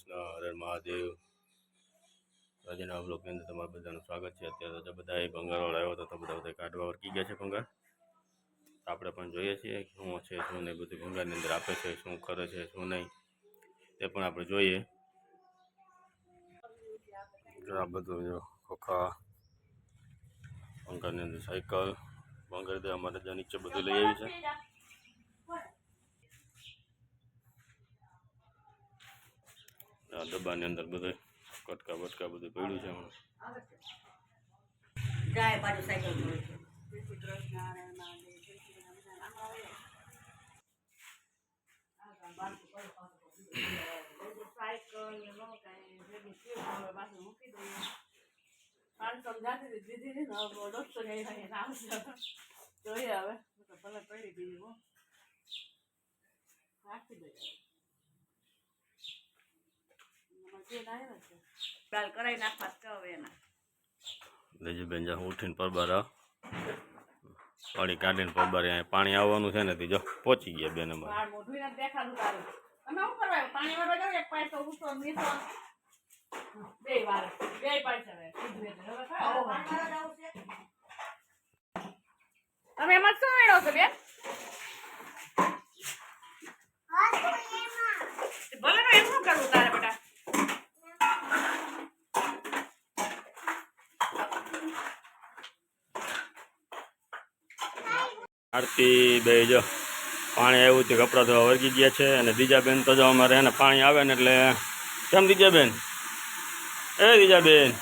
કૃષ્ણ હરે મહાદેવ આજના બ્લોગની અંદર તમારું બધાનું સ્વાગત છે. અત્યારે તો બધા ભંગારવાળો આવ્યો હતો તો બધા બધા કાઢવા વર્કી ગયા છે ભંગાર. આપણે પણ જોઈએ છીએ શું છે, શું નહીં, બધું ભંગારની અંદર આપે છે, શું કરે છે, શું નહીં, તે પણ આપણે જોઈએ. આ બધું ખોખા, ભંગારની અંદર સાયકલ, ભંગાર અમારે ત્યાં નીચે બધું લઈ આવી છે. આ ડબ્બાની અંદર બધું કટકા બટકા બધું પડ્યું છે હમણાં. જાય પાછું સાયકલ જોડે છે જોઈએ હવે તો ભલે પડી દીધી હો રાખી દઈએ એમાં તેલ આવ્યા છે દાલ કરાઈ નાખવા તો હવે એના. લેજી બેન જા ઉઠીને પરબાર પાણી કાઢીને પરબાર અહીંયા પાણી આવવાનું છે ને તે જો પહોંચી ગયા બેન અમારે. મોઢું નથી દેખાતું તારું. તમે શું કરવા પાણી વાળવા જાવ એક પાય તો ઊંચો નીચો બે વાર બે પાય છે. હવે કીધું એટલે હવે ખાઓ. તમે એમાં શું મેળવો છો બેન? ભલે ને એમ શું કરવું તારે બેટા આરતી બે જો. પાણી આવ્યું તે કપડાં ધોવા વર્ગી ગયા છે અને દીજાબેન તો જો અમારે એને પાણી આવે ને એટલે કેમ દીજાબેન? એ દીજાબેન.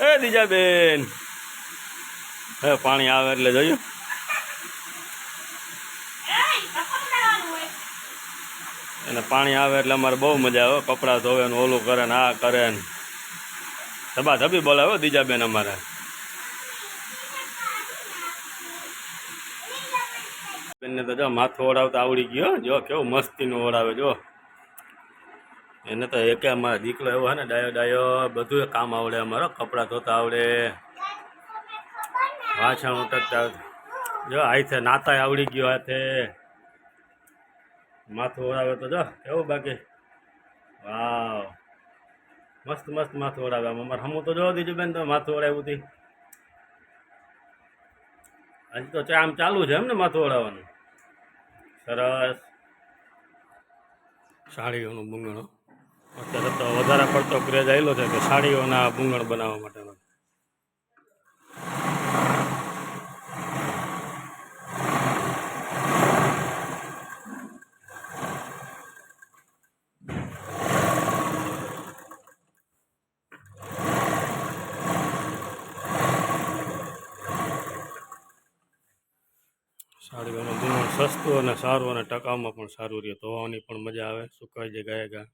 એ દીજાબેન. હે, પાણી આવે એટલે જોયું? અને પાણી આવે એટલે અમારે બહુ મજા આવે. કપડાં ધોવે ને ઓલું કરે ને આ કરે ને. ધબા ધબી બોલાવે હો દીજા બેન અમારે. બેનને તો જો માથું ઓળાવતા આવડી ગયો જો કેવું મસ્તીનું ઓળાવે, જો. એને તો એકે અમારા દીકરો એવો હે ને, ડાયો ડાયો, બધું કામ આવડે અમારો, કપડાં ધોતા આવડે. વાસણ ઉટકતા. જો હાથે નાતાય આવડી ગયો હાથે માથું ઓડાવે તો જો, કેવું બાકી? વાવ. મસ્ત મસ્ત માથું ઓળાવે અમારે. હમું તો જો દીજું બેન, તો માથું ઓળાવ્યું હતી હજી તો આમ ચાલુ છે એમ ને માથું ઓડાવવાનું સરસ સાડીઓનું બુંગણો અત્યારે તો વધારે પડતો ક્રેઝ આવેલો છે કે સાડીઓના બુંગણ બનાવવા માટેનો સાડીઓનું બુંગણ સસ્તું અને સારું અને ટકાઉમાં પણ સારું રહે ધોવાની પણ મજા આવે, સુકાઈ જાય, ગાય ગા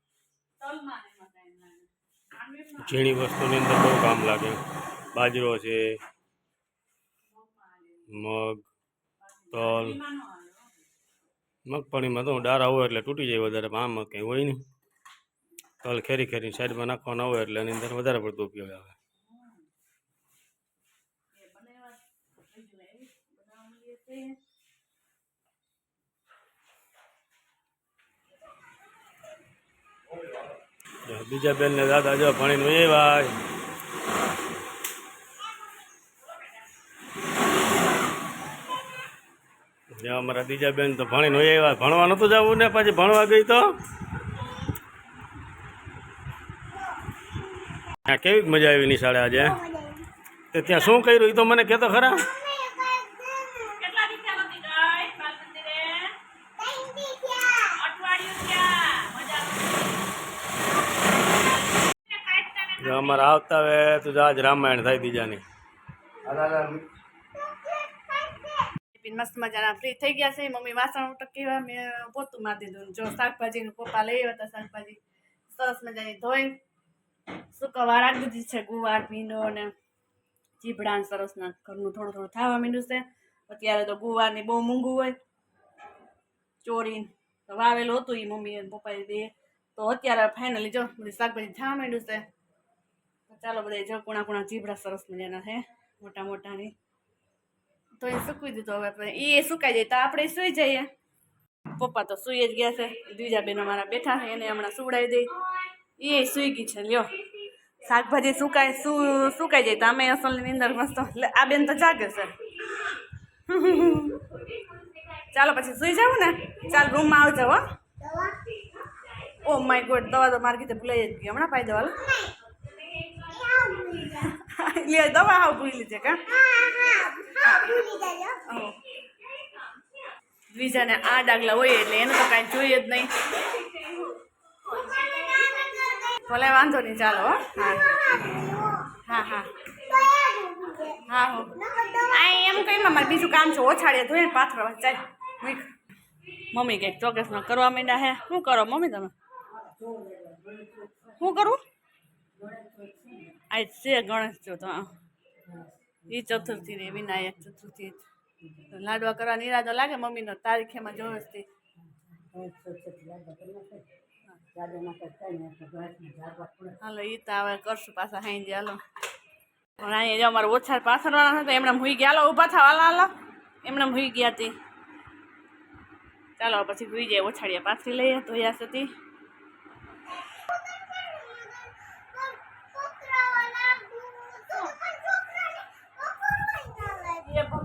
ઝીણી વસ્તુની અંદર બહુ કામ લાગે. બાજરો છે, મગ, તલ. મગફળીમાં તો ડારા હોય એટલે તૂટી જાય વધારે આમાં કંઈ હોય નહીં. તલ ખેરી ખેરી સાઈડમાં નાખવાના હોય એટલે એની અંદર વધારે પડતો ઉપયોગ આવે એ બનાવ્યા બીજું એવી બનાવવા માંડીએ છીએ. જો બીજા બેન ને દાદા જો ભણીને એવા અમારા બીજા બેન તો ભણીને એવા ભણવા નતું જવું ને પછી ભણવા ગઈ તો? કેવી મજા આવી નિશાળે આજે? તે ત્યાં શું કર્યું એ તો મને કહેતો ખરા કેટલા દીકરા હતી ગઈ બાલ મંદિરે અઠવાડિયું થયા મજા આવી. જો અમારે આવતા હવે તું આજ રામાયણ થાય બીજાની. મસ્ત મજાના ફ્રી થઈ ગયા છે. મમ્મી વાસણ ઉટકી મેં પોતું મારી દીધું. જો શાકભાજીનું પપ્પા લઈ હતા શાકભાજી. સરસ મજાની ધોઈ. સુકવવા રાખી દીધી છે ગુવાર, ભીંડો અને ચીભડા ને સરસના ઘરનું થોડું થોડું થવા માંડ્યું છે. અત્યારે તો ગુવારની બહુ મોંઘું હોય. ચોરી વાવેલું હતું એ મમ્મી અને પપ્પાએ બે. તો અત્યારે ફાઇનલી જો શાકભાજી થવા માંડ્યું છે. ચાલો બધા જો કુણા કુણા ચીભડા સરસ મજાના છે મોટા મોટાની. તો એ સૂકવી દીધું હવે આપણે. એ સુકાઈ જાય તો આપણે સુઈ જઈએ. પપ્પા તો સૂઈ જ ગયા છે. બીજા બેન અમારા બેઠા છે એને હમણાં સુવડાવી દઈ. એ સૂઈ ગઈ છે લ્યો. શાકભાજી સુકાય શું સુકાઈ જાય તો અમે અસલની અંદર મસ્ત. એટલે આ બેન તો જાગે છે. ચાલો પછી સૂઈ જાવ ને? ચાલ રૂમમાં આવજો હો. ઓ માય ગોડ દવા તો મારી કીધે ભૂલાઈ જ ગઈ. હમણાં પાઈ દવા લે દવા હાવ ભૂલી લીધી કા બીજાને આ ડાગલા હોય એટલે એને તો કાંઈ જોઈએ જ નહીં ભલે વાંધો નહીં ચાલો હો હા હા હા હા આ એમ કઈ મારે બીજું કામ છે ઓછાડીએ ધોઈને પાથરવા ચાલ. મમ્મી કંઈક ચોક્કસમાં કરવા માંડ્યા હે શું કરો મમ્મી તમે શું કરું આજ છે ગણેશ ચોથ એ ચતુર્થી રે વિનાયક ચતુર્થી. લાડવા કરવાનો ઈરાદો લાગે મમ્મીનો તારીખેમાં જોવે છે હાલો એ તો હવે કરશું પાછા હાઈ જે હાલો. પણ અહીંયા અમારે ઓછા પાછળવાળા હતા એમણે હુઈ ગયા. હાલો, ઊભા થવા, હાલો હાલો. એમણે હુઈ ગયા હતી ચાલો પછી હુઈ જાય ઓછાડિયા પાથરી લઈએ, ધોયા સુધી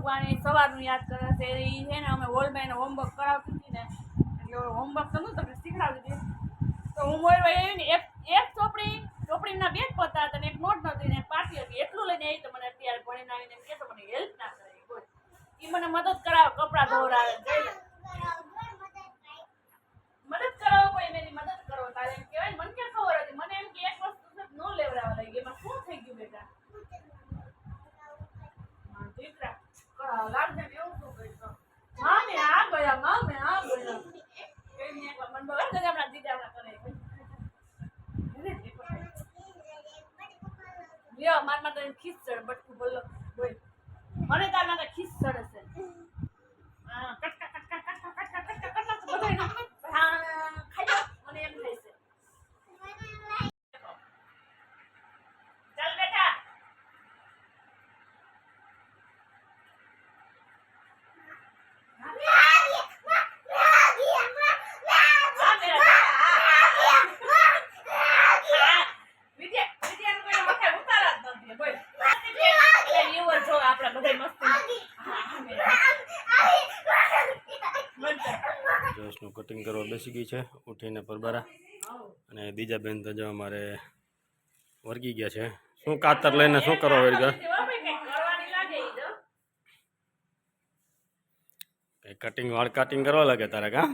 એ સવારનું યાદ કરે છે, એ છે ને અમે ઓલમાં એને હોમવર્ક કરાવતી હતી ને, એટલે હોમવર્ક તો નહોતું આપણે શીખડાવતી હતી તો હું મોરવા ને, એક એક ચોપડી, ચોપડીના બે જ પતા હતા ને, એક નોટ નહોતી ને પાટી હતી, એટલું લઈને આવી તો મને અત્યારે ભણીને આવીને કે તો મને હેલ્પ ના કરે બોલ. એ મને મદદ કરાવે, કપડાં ધોવડાવે મદદ કરાવો કોઈ મેરી મદદ કરો, તારે એમ કહેવાય મને ક્યાં ખબર હતી? મને એમ કે એક વસ્તુ ન લેવડાવવા લઈ ગઈ એમાં શું થઈ ગયું બેટા? દીકરા. લ્યો મારા માટે ખીસ ચડ બટકું બોલો બોલ. મને તાર માટે ખીસ ચડે છે હા કટકા કટકા કટકા કટકા કટકા કટકા તો બધાય ના હા ખાઈ જાઓ મને એમ થાય છે ચાલ બેટા હા બેટા વિદ્યા વિદ્યાનું કોઈ માથે ઉતારા જ નથી બોલ એટલે viewer જો આપણે બધાય મસ્તી હા હા બેટા બંધ કટિંગ કરવા બેસી ગઈ છે, ઉઠીને પરબારા. અને બીજા બેન તો જો અમારે વર્ગી ગયા છે. શું કાતર લઈને શું કરો વર્ગા કટિંગ વાળ કટિંગ કરવા લાગે તારે કા.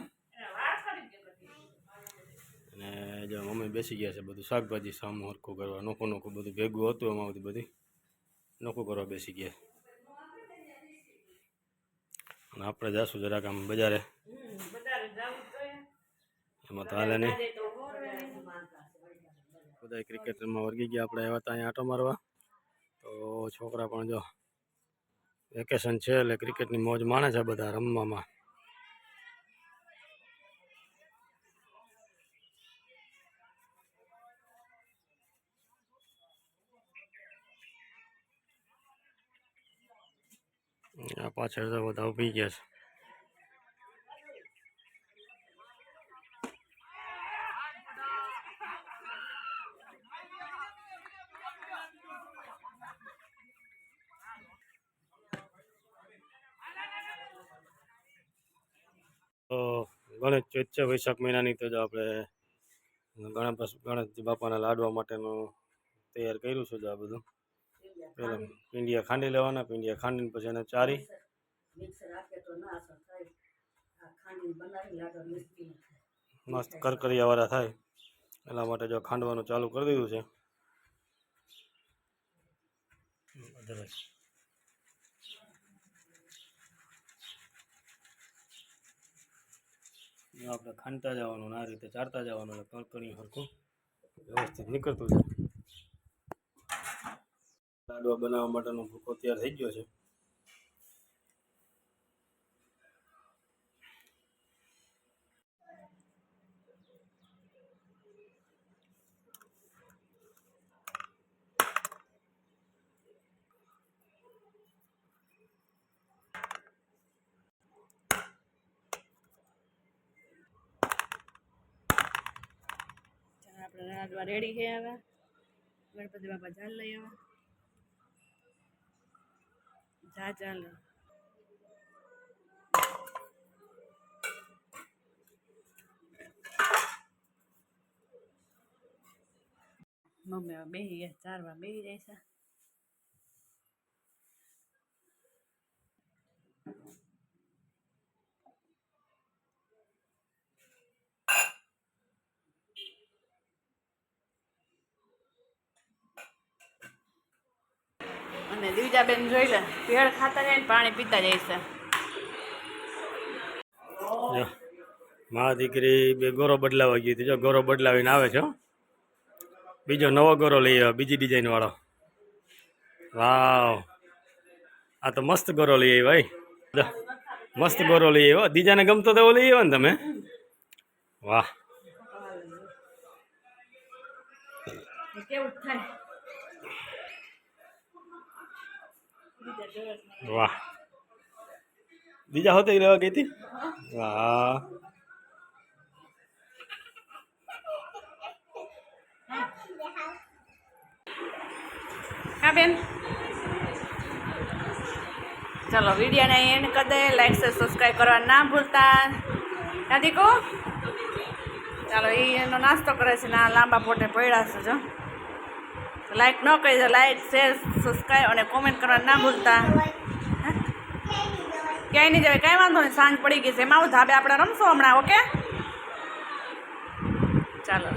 અને જો મમ્મી બેસી ગયા છે બધું શાકભાજી સામું હરખું કરવા, નોખું નોખું બધું ભેગું હતું એમાં બધી. નોખું કરવા બેસી ગયા. અને આપણે જાશું જરાક આમ બજારે હમ, બધાને જાવું જ જોઈએ. એમાં તો હાલે નહીં આજે તો હોરવે નહીં. બધા ક્રિકેટ રમવા વર્ગી ગયા આપણે આવ્યા હતા અહીંયા આટો મારવા તો છોકરા પણ જો વેકેશન છે એટલે ક્રિકેટની મોજ માણે છે બધા રમવામાં આ પાછળ તો બધા ઊભી ગયા છે. તો ગણેશ ચૌથ છે વૈશાખ મહિનાની તો જો આપણે ગણપત ગણેશજી બાપાના લાડવા માટેનું તૈયાર કર્યું છે જો આ બધું. પહેલાં પીંડિયા ખાંડી લેવાના, પીંડિયા ખાંડીને પછી એને ચારી. મસ્ત કરકરિયાવાળા થાય. એટલા માટે જો ખાંડવાનું ચાલુ કરી દીધું છે. અદરસ. આપણે ખાંડતા જવાનું આ રીતે ચારતા જવાનું એટલે કણકણી સરખું વ્યવસ્થિત નીકળતું જાય. લાડવા બનાવવા માટેનો ભૂકો તૈયાર થઈ ગયો છે. લાડવા રેડી છે હવે. ગણપતિ બાપા જાલ લઈ આવે. જા ચાલ મમ્મી હવે બેસી ગયા ચારવા બેસી જાય છે. અને દીવજાબેન જોઈ લે ભેળ ખાતા જાય ને પાણી પીતા જાય છે. મારા મા દીકરી બે ગોરો બદલાવા ગઈ હતી જો ગોરો બદલાવીને આવે છે બીજો નવો ગોરો લઈ આવ્યો બીજી ડિઝાઇન વાળો. વાવ. આ તો મસ્ત ગોરો લઈ આવ્યો ભાઈ. મસ્ત ગોરો લઈ આવ્યો. દીજાને ગમતો તો એવો લઈ આવ્યો ને તમે? વાહ. કેવું થાય? વાહ. બીજા હોતે લેવા ગઈ હતી? વાહ. હા, બેન. ચલો, વિડીયોને એન્ડ કરી દે લાઈક છે સબસ્ક્રાઈબ કરવા ના ભૂલતા. દાદી કહો ચાલો એ એનો નાસ્તો કરે છે ના લાંબા પોટે પડ્યા છે જો. લાઈક ન કરી દો લાઈક શેર સબસ્ક્રાઈબ અને કોમેન્ટ કરવા ના ભૂલતા? ક્યાંય નહીં જવાય કાંઈ વાંધો નહીં, સાંજ પડી ગઈ છે. એમાં ધાબે આપણે રમશું હમણાં ઓકે ચાલો.